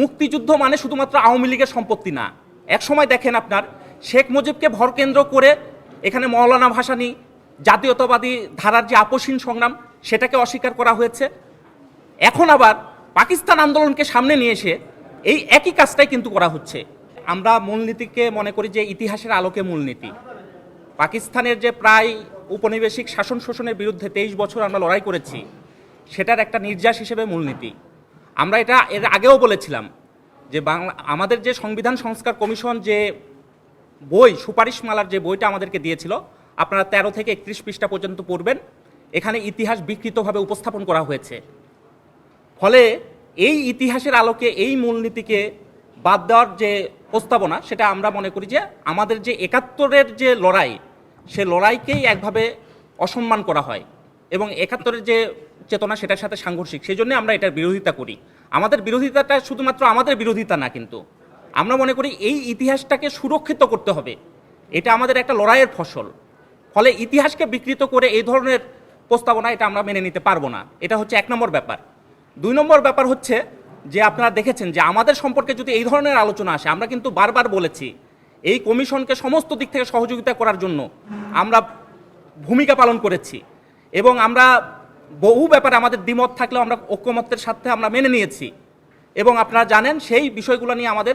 মুক্তিযুদ্ধ মানে শুধুমাত্র আওয়ামী লীগের সম্পত্তি না। এক সময় দেখেন আপনার, শেখ মুজিবকে ভরকেন্দ্র করে এখানে মৌলানা ভাসানী জাতীয়তাবাদী ধারার যে আপসীন সংগ্রাম, সেটাকে অস্বীকার করা হয়েছে। এখন আবার পাকিস্তান আন্দোলনকে সামনে নিয়ে এসে এই একই কাজটাই কিন্তু করা হচ্ছে। আমরা মূলনীতিকে মনে করি যে ইতিহাসের আলোকে মূলনীতি। পাকিস্তানের যে প্রায় উপনিবেশিক শাসন শোষণের বিরুদ্ধে তেইশ বছর আমরা লড়াই করেছি, সেটার একটা নির্যাস হিসেবে মূলনীতি। আমরা এটা এর আগেও বলেছিলাম যে বাংলা, আমাদের যে সংবিধান সংস্কার কমিশন যে বই, সুপারিশমালার যে বইটা আমাদেরকে দিয়েছিল, আপনারা তেরো থেকে একত্রিশ পৃষ্ঠা পর্যন্ত পড়বেন। এখানে ইতিহাস বিকৃতভাবে উপস্থাপন করা হয়েছে। ফলে এই ইতিহাসের আলোকে এই মূলনীতিকে বাদ দেওয়ার যে প্রস্তাবনা, সেটা আমরা মনে করি যে আমাদের যে একাত্তরের যে লড়াই, সে লড়াইকেই একভাবে অসম্মান করা হয়। এবং একাত্তরের যে চেতনা সেটার সাথে সাংঘর্ষিক। সেই জন্য আমরা এটার বিরোধিতা করি। আমাদের বিরোধিতাটা শুধুমাত্র আমাদের বিরোধিতা না কিন্তু। আমরা মনে করি এই ইতিহাসটাকে সুরক্ষিত করতে হবে। এটা আমাদের একটা লড়াইয়ের ফসল। ফলে ইতিহাসকে বিকৃত করে এই ধরনের প্রস্তাবনা এটা আমরা মেনে নিতে পারব না। এটা হচ্ছে এক নম্বর ব্যাপার। দুই নম্বর ব্যাপার হচ্ছে যে আপনারা দেখেছেন যে আমাদের সম্পর্কে যদি এই ধরনের আলোচনা আসে, আমরা কিন্তু বারবার বলেছি এই কমিশনকে সমস্ত দিক থেকে সহযোগিতা করার জন্য আমরা ভূমিকা পালন করেছি। এবং আমরা বহু ব্যাপারে আমাদের দ্বিমত থাকলেও আমরা ঐক্যমত্যের সাথে আমরা মেনে নিয়েছি। এবং আপনারা জানেন, সেই বিষয়গুলো নিয়ে আমাদের,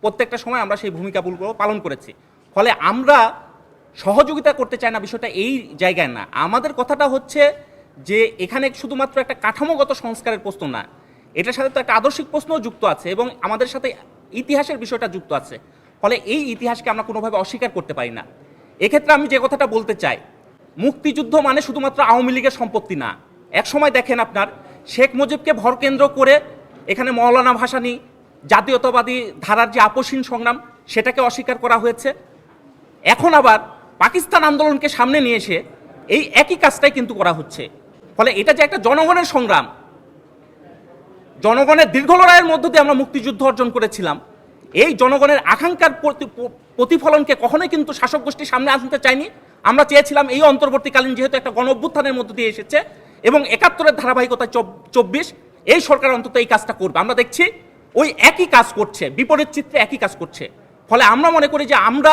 প্রত্যেকটা সময় আমরা সেই ভূমিকাগুলো পালন করেছি। ফলে আমরা সহযোগিতা করতে চাই না, বিষয়টা এই জায়গায় না। আমাদের কথাটা হচ্ছে যে, এখানে শুধুমাত্র একটা কাঠামোগত সংস্কারের প্রশ্ন না, এটার সাথে তো একটা আদর্শিক প্রশ্নও যুক্ত আছে এবং আমাদের সাথে ইতিহাসের বিষয়টা যুক্ত আছে। ফলে এই ইতিহাসকে আমরা কোনোভাবে অস্বীকার করতে পারি না। এক্ষেত্রে আমি যে কথাটা বলতে চাই মুক্তিযুদ্ধ মানে শুধুমাত্র আওয়ামী লীগের সম্পত্তি না। এক সময় দেখেন আপনার, শেখ মুজিবকে ভরকেন্দ্র করে এখানে মৌলানা ভাসানী জাতীয়তাবাদী ধারার যে আপসীন সংগ্রাম, সেটাকে অস্বীকার করা হয়েছে। এখন আবার পাকিস্তান আন্দোলনকে সামনে নিয়ে এসে এই একই কাজটাই কিন্তু করা হচ্ছে। ফলে এটা যে একটা জনগণের সংগ্রাম, জনগণের দীর্ঘ লড়াইয়ের মধ্য দিয়ে আমরা মুক্তিযুদ্ধ অর্জন করেছিলাম, এই জনগণের আকাঙ্ক্ষার প্রতি- প্রতিফলনকে কখনোই কিন্তু শাসক গোষ্ঠীর সামনে আনতে চাইনি আমরা চেয়েছিলাম এই অন্তর্বর্তীকালীন যেহেতু একটা গণ অভ্যুত্থানের মধ্য দিয়ে এসেছে এবং একাত্তরের ধারাবাহিকতা চব্বিশ, এই সরকার অন্তত এই কাজটা করবে। আমরা দেখছি ওই একই কাজ করছে, বিপরীত চিত্রে একই কাজ করছে। ফলে আমরা মনে করি যে আমরা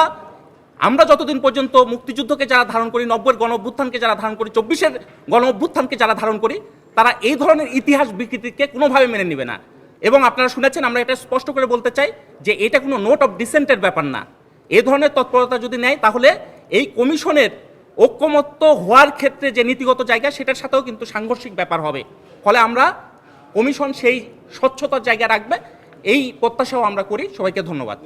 আমরা যতদিন পর্যন্ত মুক্তিযুদ্ধকে যারা ধারণ করি নব্বই গণ অভ্যুত্থানকে যারা ধারণ করি, চব্বিশের গণ অভ্যুত্থানকে যারা ধারণ করি, তারা এই ধরনের ইতিহাস বিকৃতিকে কোনোভাবে মেনে নেবে না। এবং আপনারা শুনেছেন, আমরা এটা স্পষ্ট করে বলতে চাই যে এটা কোনো নোট অফ ডিসেন্টের ব্যাপার না। এ ধরনের তৎপরতা যদি নেয়, তাহলে এই কমিশনের ঐক্যমত্য হওয়ার ক্ষেত্রে যে নীতিগত জায়গা, সেটার সাথেও কিন্তু সাংঘর্ষিক ব্যাপার হবে। ফলে আমরা কমিশন সেই স্বচ্ছতার জায়গা রাখবে, এই প্রত্যাশাও আমরা করি। সবাইকে ধন্যবাদ।